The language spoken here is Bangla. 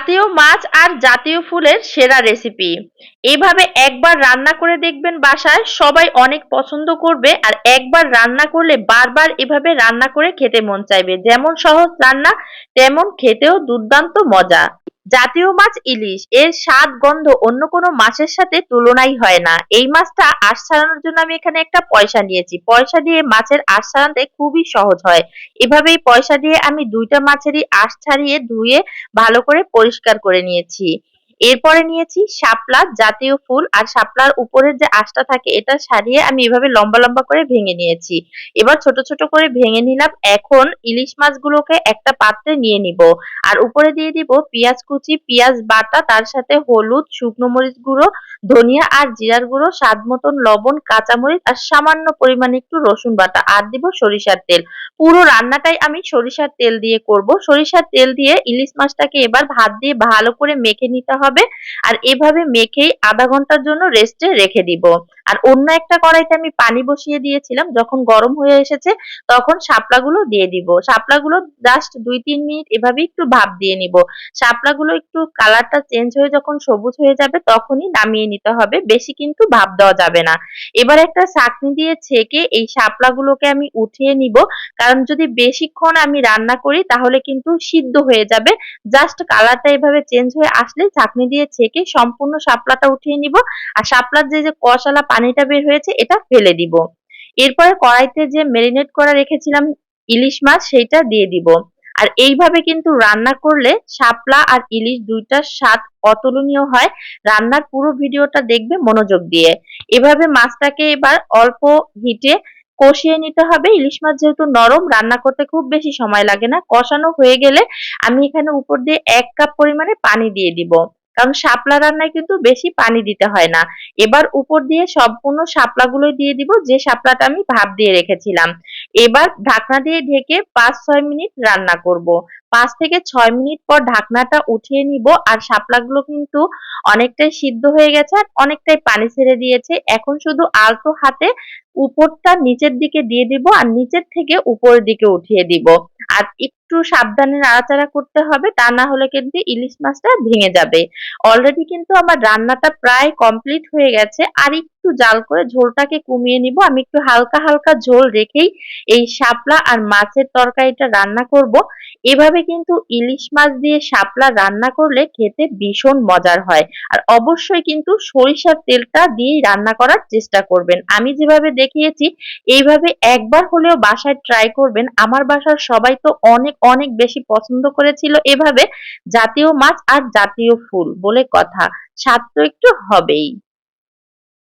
জাতীয় মাছ আর জাতীয় ফুলের সেরা রেসিপি এভাবে একবার রান্না করে দেখবেন বাসায়, সবাই অনেক পছন্দ করবে আর একবার রান্না করলে বারবার এভাবে রান্না করে খেতে মন চাইবে। যেমন সহজ রান্না, তেমন খেতেও দুর্দান্ত মজা। জাতীয় মাছ ইলিশ। এর স্বাদ, গন্ধ অন্য কোনো মাছের সাথে তুলনাই হয় না। এই মাছটা আঁশ ছাড়ানোর জন্য আমি এখানে একটা পয়সা নিয়েছি। পয়সা দিয়ে মাছের আঁশ ছাড়াতে খুবই সহজ হয়। এভাবেই পয়সা দিয়ে আমি দুইটা মাছেরই আঁশ ছাড়িয়ে ধুয়ে ভালো করে পরিষ্কার করে নিয়েছি। এরপরে নিয়েছি শাপলা জাতীয় ফুল, আর শাপলার উপরের যে আঁশটা থাকে এটা সারিয়ে আমি এভাবে লম্বা লম্বা করে ভেঙে নিয়েছি। এবার ছোট ছোট করে ভেঙে নিলাম, এখন ইলিশ মাছগুলোকে একটা পাত্রে নিয়ে নিব। আর উপরে দিয়ে দিব পেঁয়াজ কুচি, পেঁয়াজ বাটা, তার সাথে হলুদ, শুকনো মরিচ গুঁড়ো, ধনিয়া আর জিরার গুঁড়ো, স্বাদ মতন লবণ, কাঁচামরিচ, আর সামান্য পরিমাণে একটু রসুন বাটা, আর দিব সরিষার তেল। পুরো রান্নাটাই আমি সরিষার তেল দিয়ে করব। সরিষার তেল দিয়ে ইলিশ মাছটাকে এবার ভাত দিয়ে ভালো করে মেখে নিতে হবে। আর এভাবে মেখেই আধা ঘণ্টার জন্য রেস্টে রেখে দিব। আর অন্য একটা কড়াইতে আমি পানি বসিয়ে দিয়েছিলাম, যখন গরম হয়ে এসেছে তখন শাপলাগুলো দিয়ে দিব। শাপলাগুলো জাস্ট দুই তিন মিনিট এভাবে একটু ভাপ দিয়ে নিব। শাপলাগুলো একটু কালারটা চেঞ্জ হয়ে যখন সবুজ হয়ে যাবে তখনই নামিয়ে নিতে হবে, বেশি কিন্তু ভাপ দেওয়া যাবে না। এবার একটা চাকনি দিয়ে ছেঁকে এই শাপলাগুলোকে আমি উঠিয়ে নিব, কারণ যদি বেশিক্ষণ আমি রান্না করি তাহলে কিন্তু সিদ্ধ হয়ে যাবে। জাস্ট কালারটা এভাবে চেঞ্জ হয়ে আসলে চাকনি দিয়ে ছেঁকে সম্পূর্ণ শাপলাটা উঠিয়ে নিব। আর শাপলার যে যে কষালা পানিটা বের হয়েছে, এটা ফেলে দিব। এরপরে কড়াইতে যে মেরিনেট করা রেখেছিলাম ইলিশ মাছ, সেইটা দিয়ে দিব। আর এইভাবে কিন্তু রান্না করলে শাপলা আর ইলিশ দুইটার স্বাদ অতুলনীয় হয়। রান্নার পুরো ভিডিওটা দেখবে মনোযোগ দিয়ে। এভাবে মাছটাকে এবার অল্প হিটে কষিয়ে নিতে হবে। ইলিশ মাছ যেহেতু নরম, রান্না করতে খুব বেশি সময় লাগে না। কষানো হয়ে গেলে আমি এখানে উপর দিয়ে এক কাপ পরিমাণে পানি দিয়ে দিব। কারণ শাপলা রান্নায় কিন্তু বেশি পানি দিতে হয় না। এবার উপর দিয়ে সম্পূর্ণ শাপলাগুলো দিয়ে দিব, যে শাপলাটা আমি ভাপ দিয়ে রেখেছিলাম। এবার ঢাকনা দিয়ে ঢেকে পাঁচ ছয় মিনিট রান্না করব। পাঁচ থেকে ছয় মিনিট পর ঢাকনাটা উঠিয়ে নিব আর শাপলাগুলো কিন্তু অনেকটাই সিদ্ধ হয়ে গেছে আর অনেকটাই পানি ছেড়ে দিয়েছে। এখন শুধু আলতো হাতে উপরটা নিচের দিকে দিয়ে দিব আর নিচের থেকে উপরের দিকে উঠিয়ে দিব। আর একটু সাবধানে নাড়াচাড়া করতে হবে, তা না হলে কিন্তু ইলিশ মাছটা ভেঙে যাবে। অলরেডি কিন্তু আমার রান্নাটা প্রায় কমপ্লিট হয়ে গেছে। আর একটু জাল করে ঝোলটাকে কমিয়ে নিব। আমি একটু হালকা হালকা ঝোল রেখেই এই শাপলা আর মাছের তরকারিটা রান্না করব। এভাবে কিন্তু ইলিশ মাছ দিয়ে শাপলা রান্না করলে খেতে ভীষণ মজার হয়। আর অবশ্যই কিন্তু সরিষার তেলটা দিয়েই রান্না করার চেষ্টা করবেন। আমি যেভাবে দেখিয়েছি, এইভাবে একবার হলেও বাসায় ট্রাই করবেন। আমার বাসার সবাই তো অনেক অনেক বেশি পছন্দ করেছিল এভাবে জাতীয় মাছ আর জাতীয় ফুল বলে কথা। স্বাদ তো একটু হবেই।